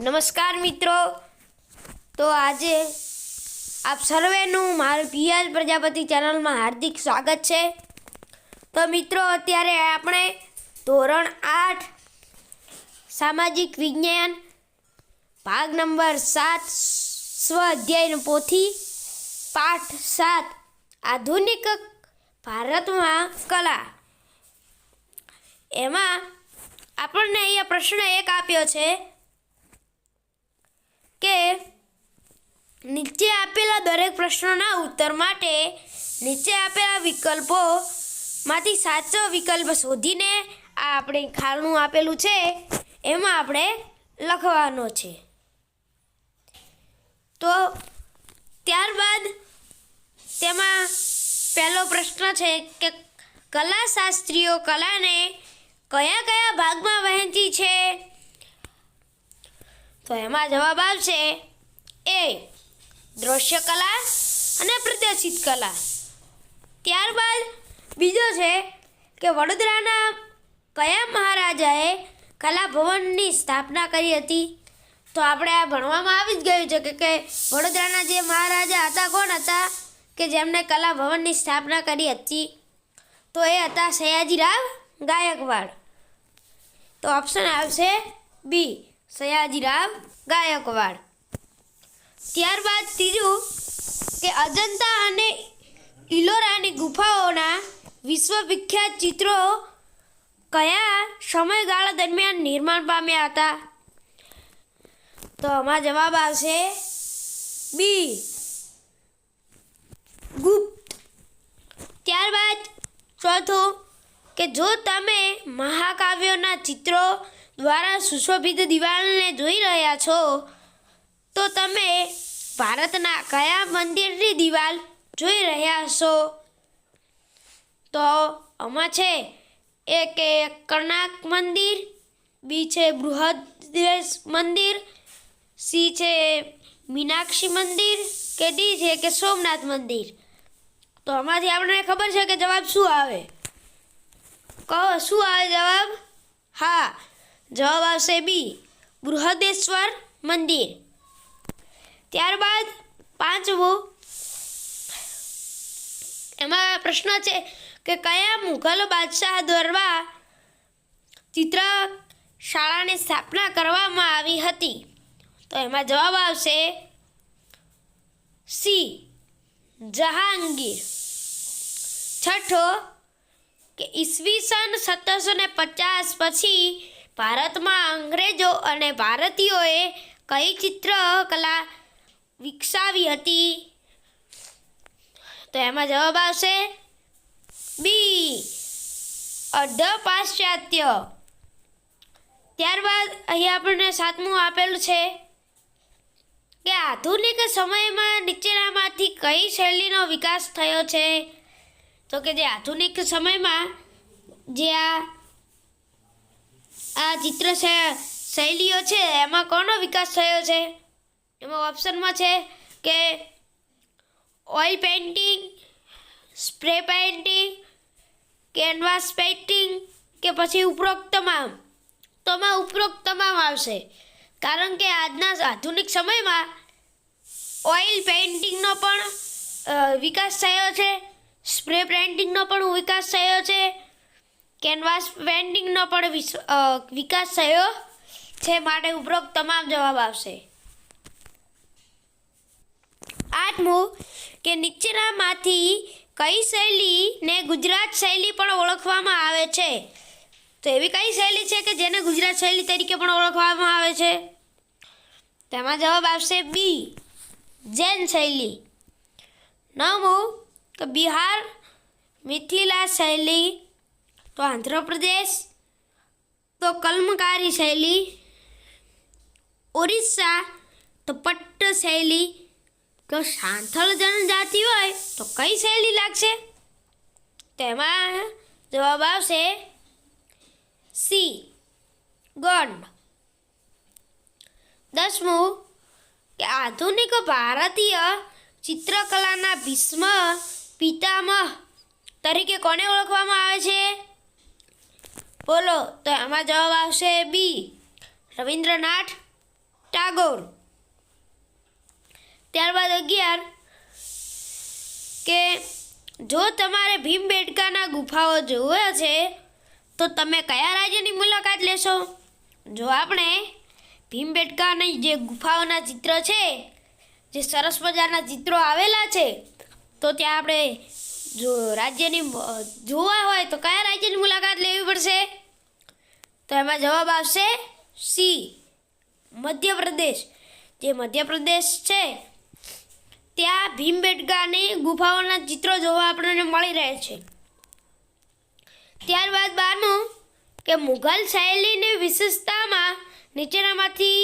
નમસ્કાર મિત્રો. તો આજે આપ સર્વેનું મારું પિયાલ પ્રજાપતિ ચેનલમાં હાર્દિક સ્વાગત છે. તો મિત્રો, અત્યારે આપણે ધોરણ આઠ સામાજિક વિજ્ઞાન ભાગ નંબર સાત સ્વ અધ્યાયનું પોથી પાઠ સાત આધુનિક ભારતમાં કલા એમાં આપણને અહીંયા પ્રશ્ન એક આપ્યો છે કે નીચે આપેલા દરેક પ્રશ્નોના ઉત્તર માટે નીચે આપેલા વિકલ્પો માંથી સાચો વિકલ્પ શોધીને આ આપણે ખાલનું આપેલું છે, એમાં આપણે લખવાનો છે. તો ત્યારબાદ તેમાં પહેલો પ્રશ્ન છે કે કલા શાસ્ત્રીઓ કલાને કયા કયા ભાગમાં વહેંચી છે? તો એમાં જવાબ આવશે એ, દ્રશ્ય કલા અને પ્રદર્શિત કલા. ત્યારબાદ બીજો છે કે વડોદરાના કયા મહારાજાએ કલા ભવનની સ્થાપના કરી હતી? તો આપણે આ ભણવામાં આવી જ ગયું છે કે કે વડોદરાના જે મહારાજા હતા, કોણ હતા? કે જેમણે કલા ભવનની સ્થાપના કરી હતી? તો એ હતા સયાજીરાવ ગાયકવાડ. તો ઓપ્શન આવશે બી સયાજીરામ ગાયકવાડ. ત્યારબાદ ત્રીજું કે અજંતા અને ઇલોરાની ગુફાઓના વિશ્વવિખ્યાત ચિત્રો કયા સમયગાળા દરમિયાન નિર્માણ પામ્યા હતા? તો આમાં જવાબ આવશે બી ગુપ્ત. ત્યારબાદ ચોથું કે જો તમે મહાકાવ્યોના ચિત્રો દ્વારા સુશોભિત દિવાલને જોઈ રહ્યા છો, તો તમે ભારતના કયા મંદિરની દિવાલ જોઈ રહ્યા છો? તો આમાં છે એ કે કર્ણાક મંદિર, બી છે બૃહદેશ મંદિર, સી છે મીનાક્ષી મંદિર, કે ડી છે કે સોમનાથ મંદિર? તો આમાંથી આપણને ખબર છે કે જવાબ શું આવે? કહો, શું આવે જવાબ? હા, જવાબ આવશે બી, બૃહદેશ્વર મંદિર. ત્યારબાદ પાંચમું, એમાં પ્રશ્ન છે કે કયા મુઘલ બાદશાહ દ્વારા ચિત્ર શાળાની સ્થાપના કરવામાં આવી હતી? તો એમાં જવાબ આવશે સી, જહાંગીર. છઠ્ઠો કે ઈસવીસન સત્તરસો ને પચાસ પછી ભારતમાં અંગ્રેજો અને ભારતીયોએ કઈ ચિત્રકલા વિકસાવી હતી? તો એમાં જવાબ આવશે બી અઢ પાશ્ચાત્ય ત્યારબાદ અહીં આપણને સાતમું આપેલું છે કે આધુનિક સમયમાં નીચેનામાંથી કઈ શૈલીનો વિકાસ થયો છે? તો કે જે આધુનિક સમયમાં જે આ આ ચિત્ર શૈલીઓ છે, એમાં કોનો વિકાસ થયો છે? એમાં ઓપ્શનમાં છે કે oil painting, spray painting, canvas painting કે પછી ઉપરોક્ત તમામ? તો આમાં ઉપરોક્ત તમામ આવશે. કારણ કે આજના આધુનિક સમયમાં ઓઇલ પેઇન્ટિંગનો પણ વિકાસ થયો છે. સ્પ્રે પેઇન્ટિંગનો પણ વિકાસ થયો છે. કેનવાસ પેઇન્ટિંગનો પણ વિકાસ થયો છે. માટે ઉપરોક્ત તમામ જવાબ આવશે. આઠમું, કે નીચેનામાંથી કઈ શૈલીને ગુજરાત શૈલી પણ ઓળખવામાં આવે છે? તો એવી કઈ શૈલી છે કે જેને ગુજરાત શૈલી તરીકે પણ ઓળખવામાં આવે છે? તેમાં જવાબ આવશે બી, જૈન શૈલી. નવમું કે બિહાર, મિથિલા શૈલી, તો આંધ્રપ્રદેશ, તો કલમકારી શૈલી, ઓરિસ્સા, તો પટ્ટ શૈલી. તો સાંથળ જનજાતિ હોય, તો કઈ શૈલી લાગશે? તેમાં જવાબ આવશે સી, ગોંડ. દસમું, કે આધુનિક ભારતીય ચિત્રકલાના ભીષ્મ પિતામહ તરીકે કોને ઓળખવામાં આવે છે? બોલો, તો આમાં જવાબ આવશે બી રવિન્દ્રનાથ ટાગોર. ત્યારબાદ અગિયાર, કે જો તમારે ભીમબેટકાના ગુફાઓ જોવા છે, તો તમે કયા રાજ્યની મુલાકાત લેશો? જો આપણે ભીમબેટકાની જે ગુફાઓના ચિત્ર છે, જે સરસ મજાના ચિત્રો આવેલા છે તો ત્યાં આપણે જો રાજ્યની જોવા હોય તો કયા રાજ્યની મુલાકાત લેવી પડશે? તો એમાં જવાબ આવશે સી, મધ્યપ્રદેશ. જે મધ્યપ્રદેશ છે, ત્યાં ભીમબેટકાની ગુફાઓના ચિત્રો જોવા આપણને મળી રહે છે. ત્યારબાદ બારનું કે મુઘલ શૈલીની વિશેષતામાં નીચેનામાંથી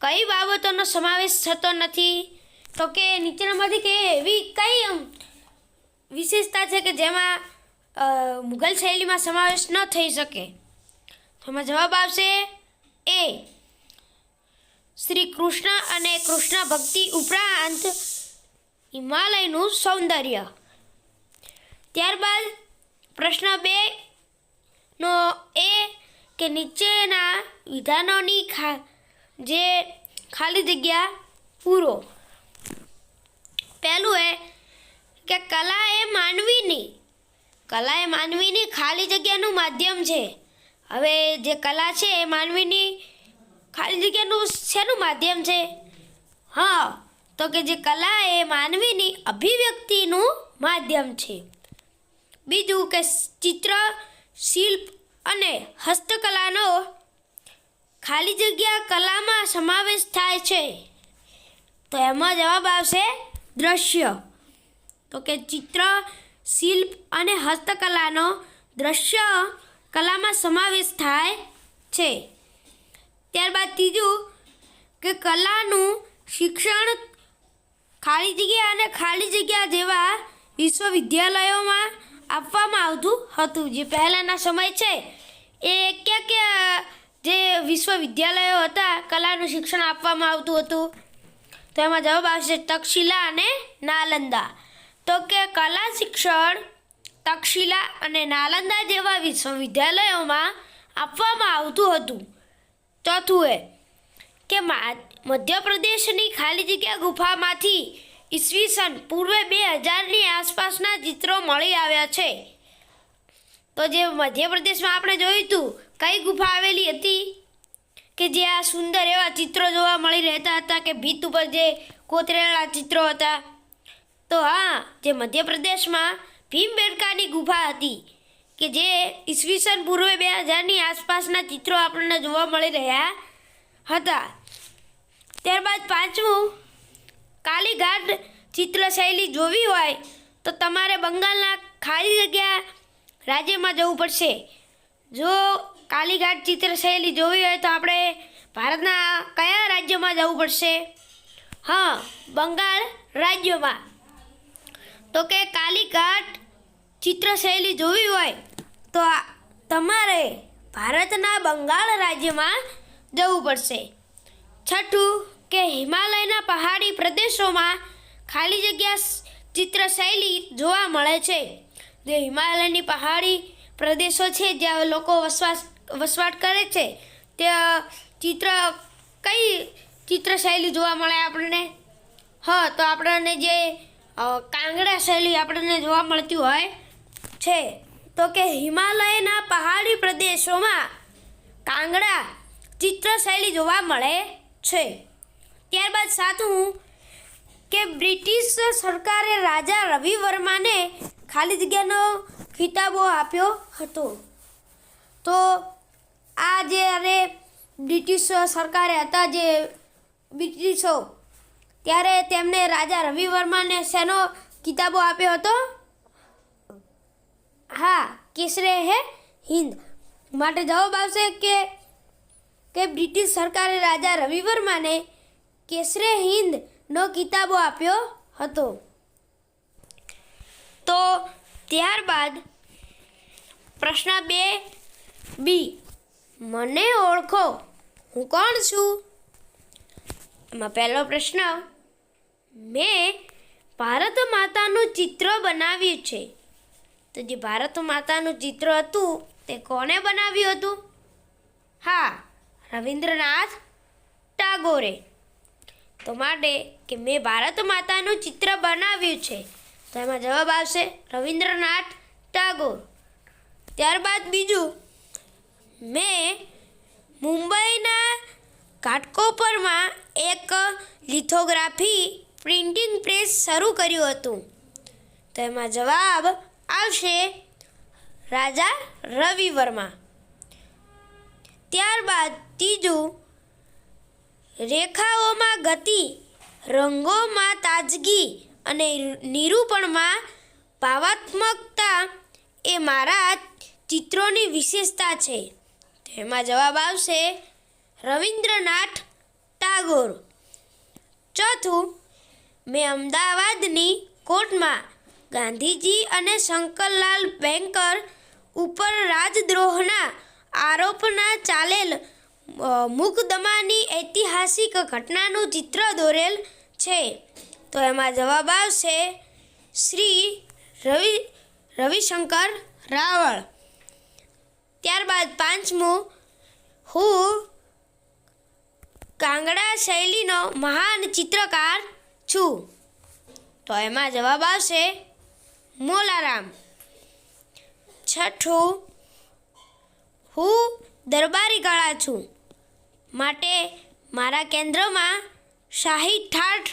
કઈ બાબતોનો સમાવેશ થતો નથી? તો કે નીચેનામાંથી કે એવી કઈ વિશેષતા છે કે જેમાં મુઘલ શૈલીમાં સમાવેશ ન થઈ શકે? તો એમાં જવાબ આવશે એ. શ્રી કૃષ્ણ અને કૃષ્ણ ભક્તિ ઉપરાંત હિમાલયનું સૌંદર્ય. ત્યારબાદ પ્રશ્ન બે નો એ કે નીચેના વિધાનોની ખા, જે ખાલી જગ્યા પૂરો. પહેલું એ કે કલા એ માનવીની, કલા એ માનવીની ખાલી જગ્યાનું માધ્યમ છે. હવે જે કલા છે એ માનવીની ખાલી જગ્યાનું શેનું માધ્યમ છે? હા, તો કે જે કલા એ માનવીની અભિવ્યક્તિનું માધ્યમ છે. બીજું કે ચિત્ર, શિલ્પ અને હસ્તકલાનો ખાલી જગ્યા કલામાં સમાવેશ થાય છે. તો એમાં જવાબ આવશે દ્રશ્ય. તો કે ચિત્ર, શિલ્પ અને હસ્તકલાનો દ્રશ્ય કલામાં સમાવેશ થાય છે. ત્યારબાદ ત્રીજું કે કલાનું શિક્ષણ ખાલી જગ્યા અને ખાલી જગ્યા જેવા વિશ્વવિદ્યાલયોમાં આપવામાં આવતું હતું. જે પહેલાંના સમય છે, એ ક્યાં ક્યાં જે વિશ્વવિદ્યાલયો હતા, કલાનું શિક્ષણ આપવામાં આવતું હતું. તો એમાં જવાબ આવશે તક્ષશિલા અને નાલંદા. તો કે કલા શિક્ષણ તક્ષશિલા અને નાલંદા જેવા વિશ્વવિદ્યાલયોમાં આપવામાં આવતું હતું. ચોથું એ કે મધ્યપ્રદેશની ખાલી જગ્યા ગુફામાંથી ઈસવીસન પૂર્વે બે હજારની આસપાસના ચિત્રો મળી આવ્યા છે. તો જે મધ્યપ્રદેશમાં આપણે જોયું હતું કઈ ગુફા આવેલી હતી? કે જે આ સુંદર એવા ચિત્રો જોવા મળી રહેતા હતા કે ભીત ઉપર જે કોતરેલા ચિત્રો હતા. તો હા, જે મધ્યપ્રદેશમાં ભીમબેડકાની ગુફા હતી કે જે ઈસવીસન પૂર્વે બે હજારની આસપાસના ચિત્રો આપણને જોવા મળી રહ્યા હતા. ત્યારબાદ પાંચમું, કાલીઘાટ ચિત્રશૈલી જોવી હોય તો તમારે બંગાળના ખાલી જગ્યા રાજ્યમાં જવું પડશે. જો કાલીઘાટ ચિત્રશૈલી જોવી હોય તો આપણે ભારતના કયા રાજ્યમાં જવું પડશે? હા, બંગાળ રાજ્યમાં. તો કે કાલીઘાટ ચિત્રશૈલી જોવી હોય તો તમારે ભારતના બંગાળ રાજ્યમાં જવું પડશે. છઠ્ઠું કે હિમાલયના પહાડી પ્રદેશોમાં ખાલી જગ્યા ચિત્રશૈલી જોવા મળે છે. જે હિમાલયની પહાડી પ્રદેશો છે જ્યાં લોકો વસવાટ વસવાટ કરે છે. તે ચિત્ર કઈ ચિત્ર શૈલી જોવા મળે આપણને? હા, તો આપણને જે કાંગડા શૈલી આપણને જોવા મળતી હોય છે. તો કે હિમાલયના પહાડી પ્રદેશોમાં કાંગડા ચિત્ર શૈલી જોવા મળે છે. ત્યારબાદ સાતમું કે બ્રિટિશ સરકારે રાજા રવિ વર્માને ખાલી જગ્યાનો ખિતાબો આપ્યો હતો. તો આ જ્યારે બ્રિટિશ સરકારે હતા જે બ્રિટિશો, ત્યારે તેમને રાજા રવિ વર્માને શેનો કિતાબો આપ્યો હતો? હા, કેસરે હે હિન્દ. માટે જવાબ આવશે કે કે બ્રિટિશ સરકારે રાજા રવિ વર્માને કેસરે હિન્દનો કિતાબો આપ્યો હતો. તો ત્યારબાદ પ્રશ્ન બે બી. મને ઓળખો. હું કોણ છું? એમાં પહેલો પ્રશ્ન, મેં ભારત માતાનું ચિત્ર બનાવ્યું છે. તો જે ભારત માતાનું ચિત્ર હતું, તે કોણે બનાવ્યું હતું? હા, રવિન્દ્રનાથ ટાગોરે. તો માટે કે મેં ભારત માતાનું ચિત્ર બનાવ્યું છે, તો એમાં જવાબ આવશે રવિન્દ્રનાથ ટાગોર. ત્યારબાદ બીજું મેં મુંબઈના ઘાટકોપરમાં એક લિથોગ્રાફી પ્રિન્ટિંગ પ્રેસ શરૂ કર્યું હતું. તેમાં જવાબ આવશે રાજા રવિ વર્મા ત્યારબાદ ત્રીજું, રેખાઓમાં ગતિ, રંગોમાં તાજગી અને નિરૂપણમાં ભાવાત્મકતા એ મારા ચિત્રોની વિશેષતા છે. તેમાં જવાબ આવશે રવિન્દ્રનાથ ટાગોર. ચોથું, મેં અમદાવાદની કોર્ટમાં ગાંધીજી અને શંકરલાલ બેન્કર ઉપર રાજદ્રોહના આરોપના ચાલેલ મુકદમાની ઐતિહાસિક ઘટનાનું ચિત્ર દોરેલ છે. તો એમાં જવાબ આવશે શ્રી રવિ, રવિશંકર રાવળ. ત્યારબાદ પાંચમું, હું કાંગડા શૈલીનો મહાન ચિત્રકાર છું. તો એમાં જવાબ આવશે મોલારામ. છઠ્ઠું, હું દરબારી કળા છું. માટે મારા કેન્દ્રમાં શાહી ઠાઠ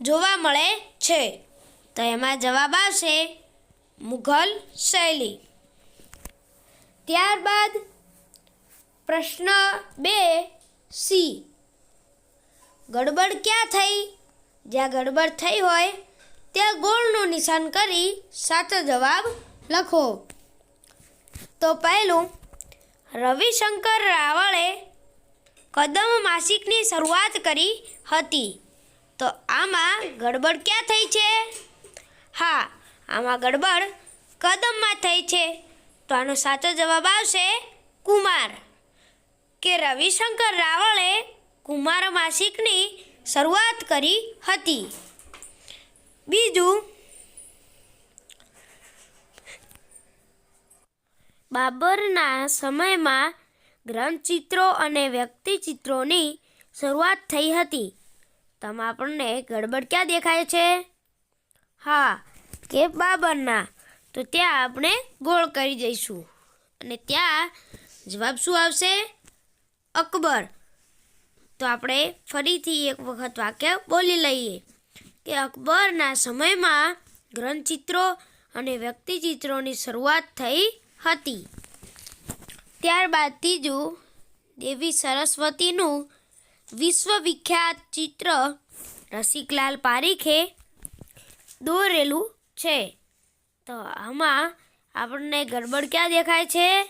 જોવા મળે છે. તો એમાં જવાબ આવશે મુઘલ શૈલી. ત્યારબાદ પ્રશ્ન બે સી. ગડબડ ક્યાં થઈ? જ્યાં ગડબડ થઈ હોય, ત્યાં ગોળનું નિશાન કરી સાચો જવાબ લખો. તો પહેલું, રવિશંકર રાવળે કદમ માસિકની શરૂઆત કરી હતી. તો આમાં ગડબડ ક્યાં થઈ છે? હા, આમાં ગડબડ કદમમાં થઈ છે. તો આનો સાચો જવાબ આવશે કુમાર. કે રવિશંકર રાવળે કુમાર માસિકની શરૂઆત કરી હતી. બીજું. બાબરના સમયમાં ગ્રંથચિત્રો અને વ્યક્તિચિત્રોની શરૂઆત થઈ હતી. તમે આપણને ગડબડ ક્યાં દેખાય છે? હા, કે બાબરના તો ત્યાં આપણે ગોળ કરી દઈશું અને ત્યાં જવાબ શું આવશે? અકબર. તો આપણે ફરીથી એક વખત વાક્ય બોલી લઈએ કે અકબરના સમયમાં ગ્રંથચિત્રો અને વ્યક્તિચિત્રોની શરૂઆત થઈ હતી. ત્યારબાદ ત્રીજું દેવી સરસ્વતીનું વિશ્વવિખ્યાત ચિત્ર રસિકલાલ પારીખે દોરેલું છે. તો આમાં આપણને ગડબડ ક્યાં દેખાય છે?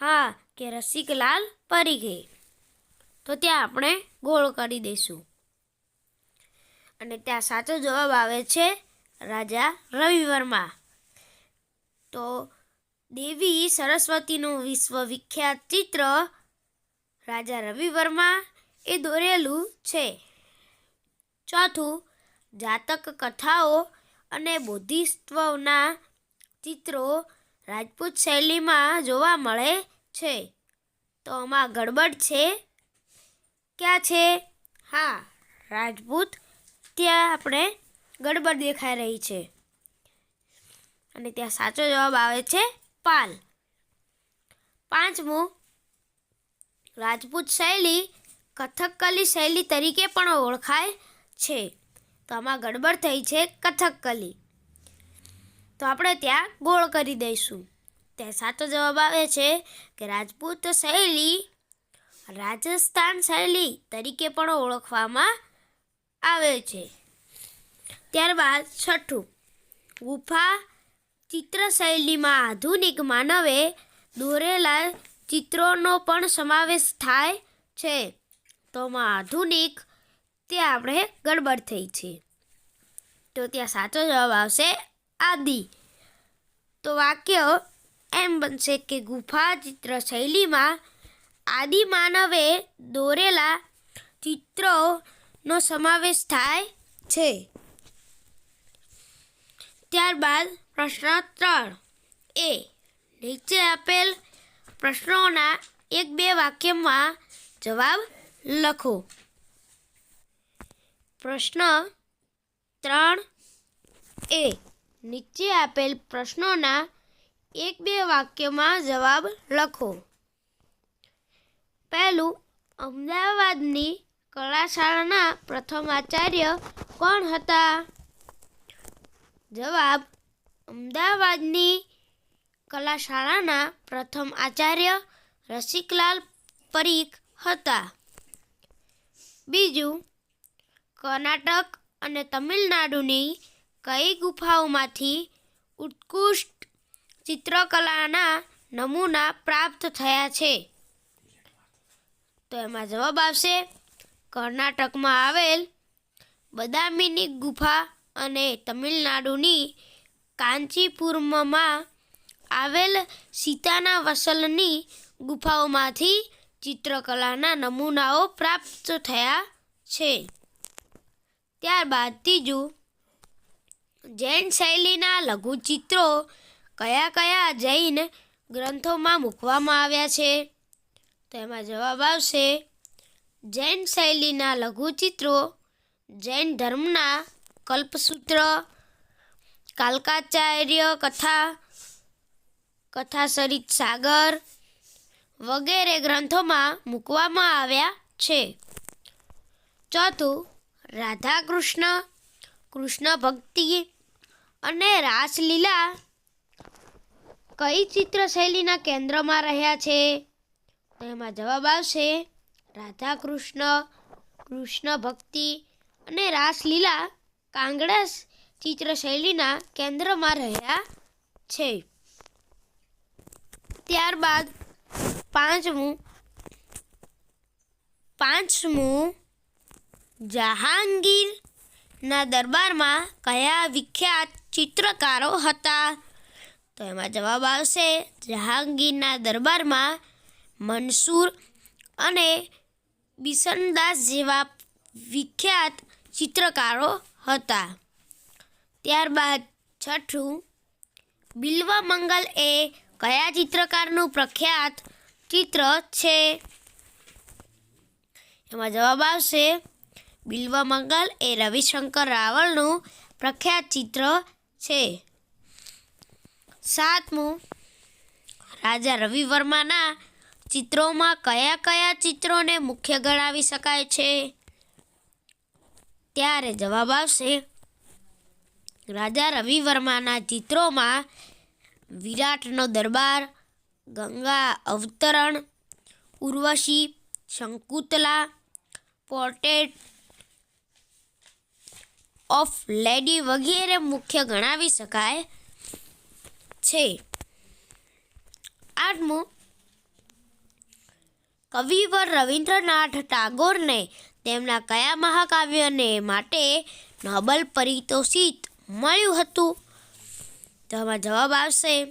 હા, કે રસિકલાલ પરી ગઈ. તો ત્યાં આપણે ગોળ કરી દઈશું. અને ત્યાં સાચો જવાબ આવે છે રાજા રવિ વર્મા તો દેવી સરસ્વતીનું વિશ્વવિખ્યાત ચિત્ર રાજા રવિ વર્મા એ દોરેલું છે. ચોથું, જાતક કથાઓ અને બોધિસત્વના ચિત્રો રાજપૂત શૈલીમાં જોવા મળે છે. તો આમાં ગડબડ છે? ક્યાં છે? હા, રાજપૂત. ત્યાં આપણે ગડબડ દેખાઈ રહી છે. અને ત્યાં સાચો જવાબ આવે છે પાલ. પાંચમું, રાજપૂત શૈલી કથકલી શૈલી તરીકે પણ ઓળખાય છે. તો આમાં ગડબડ થઈ છે કથકલી તો આપણે ત્યાં ગોળ કરી દઈશું. ત્યાં સાચો જવાબ આવે છે કે રાજપૂત શૈલી, રાજસ્થાન શૈલી તરીકે પણ ઓળખવામાં આવે છે. ત્યારબાદ છઠ્ઠું, ગુફા ચિત્ર શૈલીમાં આધુનિક માનવે દોરેલા ચિત્રોનો પણ સમાવેશ થાય છે. તો આમાં આધુનિક તે આપણે ગડબડ થઈ છે. તો ત્યાં સાચો જવાબ આવશે આદિ. તો વાક્ય એમ બનશે કે ગુફા ચિત્ર શૈલીમાં આદિ માનવે દોરેલા ચિત્રોનો સમાવેશ થાય છે. ત્યારબાદ પ્રશ્ન ત્રણ. એ. નીચે આપેલ પ્રશ્નોના એક બે વાક્યમાં જવાબ લખો. પ્રશ્ન ત્રણ એ. નીચે આપેલ પ્રશ્નોના એક બે વાક્યમાં જવાબ લખો. પહેલું, અમદાવાદની કળાશાળાના પ્રથમ આચાર્ય કોણ હતા? જવાબ, અમદાવાદની કલાશાળાના પ્રથમ આચાર્ય રસિકલાલ પરીખ હતા. બીજું કર્ણાટક અને તમિલનાડુની કઈ ગુફાઓમાંથી ઉત્કૃષ્ટ ચિત્રકલાના નમૂના પ્રાપ્ત થયા છે? તો એમાં જવાબ આવશે, કર્ણાટકમાં આવેલ બદામીની ગુફા અને તમિલનાડુની કાંચીપુરમમાં આવેલ સીતાના વસલની ગુફાઓમાંથી ચિત્રકલાના નમૂનાઓ પ્રાપ્ત થયા છે. ત્યારબાદ ત્રીજું, જૈન શૈલીના લઘુચિત્રો કયા કયા જૈન ગ્રંથોમાં મૂકવામાં આવ્યા છે? તો એમાં જવાબ આવશે, જૈન શૈલીના લઘુચિત્રો, જૈન ધર્મના કલ્પસૂત્ર, કાલકાચાર્ય કથા, કથાસરિત સાગર વગેરે ગ્રંથોમાં મૂકવામાં આવ્યા છે. ચોથું રાધા કૃષ્ણ કૃષ્ણ ભક્તિ અને રાસલીલા કઈ ચિત્રશૈલીના કેન્દ્રમાં રહ્યા છે? એમાં જવાબ આવશે રાધા કૃષ્ણ કૃષ્ણ ભક્તિ અને રાસલીલા કાંગડા ચિત્રશૈલીના કેન્દ્રમાં રહ્યા છે. ત્યારબાદ પાંચમું પાંચમું જહાંગીરના દરબારમાં કયા વિખ્યાત ચિત્રકારો હતા? તો એમાં જવાબ આવશે જહાંગીરના દરબારમાં મનસૂર અને બિશનદાસ જેવા વિખ્યાત ચિત્રકારો હતા. ત્યારબાદ છઠ્ઠું બિલ્વમંગલ એ કયા ચિત્રકારનું પ્રખ્યાત ચિત્ર છે? એમાં જવાબ આવશે બિલ્વમંગલ એ રવિશંકર રાવળનું પ્રખ્યાત ચિત્ર છે. સાતમું, રાજા રવિવર્માના ચિત્રોમાં કયા કયા ચિત્રોને મુખ્ય ગણાવી શકાય છે? ત્યારે જવાબ આવશે, રાજા રવિવર્માના ચિત્રોમાં વિરાટનો દરબાર, ગંગા અવતરણ, Urvashi, Shakuntala, portrait of lady વગેરે મુખ્ય ગણાવી શકાય છે. આઠમું, કવિવર રવિન્દ્રનાથ ટાગોરને તેમના કયા મહાકાવ્યને માટે નોબલ પરિતોષિત મળ્યું હતું? તેમાં જવાબ આવશે,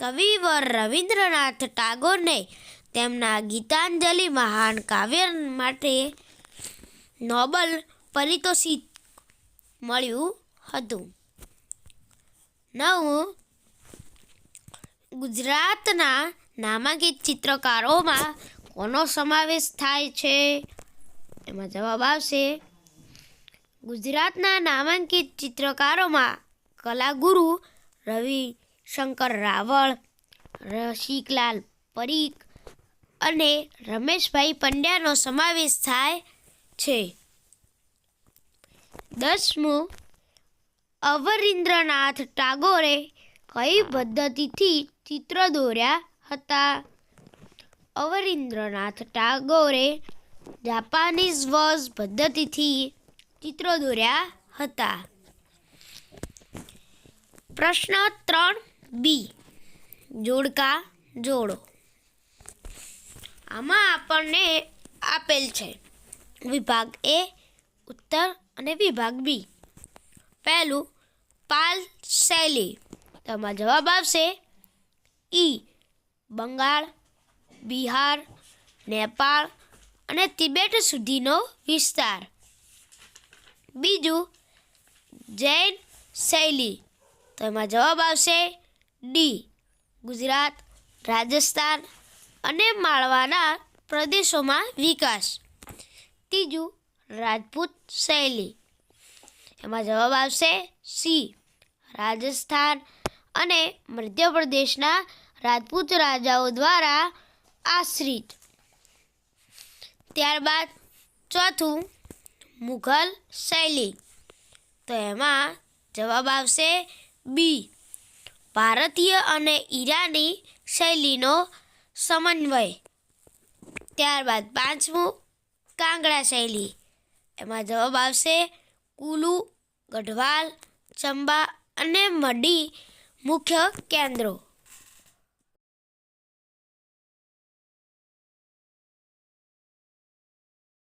કવિવર રવિન્દ્રનાથ ટાગોરને તેમના ગીતાંજલિ મહાન કાવ્ય માટે નોબલ પારિતોષિક મળ્યું હતું. નવ ગુજરાતના નામાંકિત ચિત્રકારોમાં કોનો સમાવેશ થાય છે? એમાં જવાબ આવશે. ગુજરાતના નામાંકિત ચિત્રકારોમાં કલાગુરુ રવિ શંકર રાવળ, રસિકલાલ પરીખ અને રમેશભાઈ પંડ્યાનો સમાવેશ થાય છે. દસમું, અવરીન્દ્રનાથ ટાગોરે કઈ પદ્ધતિથી ચિત્ર દોર્યા હતા? અવરીન્દ્રનાથ ટાગોરે જાપાનીઝ વોઝ પદ્ધતિથી ચિત્રો દોર્યા હતા. પ્રશ્ન ત્રણ બી. જોડકા જોડો. આમાં આપણને આપેલ છે. વિભાગ એ ઉત્તર અને વિભાગ બી. પહેલું, પાલ શૈલી. તેમાં જવાબ આવશે ઈ, બંગાળ, બિહાર, નેપાળ અને તિબેટ સુધીનો વિસ્તાર. બીજું, જૈન શૈલી. તો એમાં જવાબ આવશે ડી, ગુજરાત, રાજસ્થાન અને માળવાના પ્રદેશોમાં વિકાસ. ત્રીજું રાજપૂત શૈલી. એમાં જવાબ આવશે સી, રાજસ્થાન અને મધ્યપ્રદેશના રાજપૂત રાજાઓ દ્વારા આશ્રિત. ત્યારબાદ ચોથું મુઘલ શૈલી. તો એમાં જવાબ આવશે બી, ભારતીય અને ઈરાની શૈલીનો સમન્વય. ત્યારબાદ પાંચમું કાંગડા શૈલી. એમાં જવાબ આવશે કુલુ ગઢવાલ ચંબા અને મડી મુખ્ય કેન્દ્રો.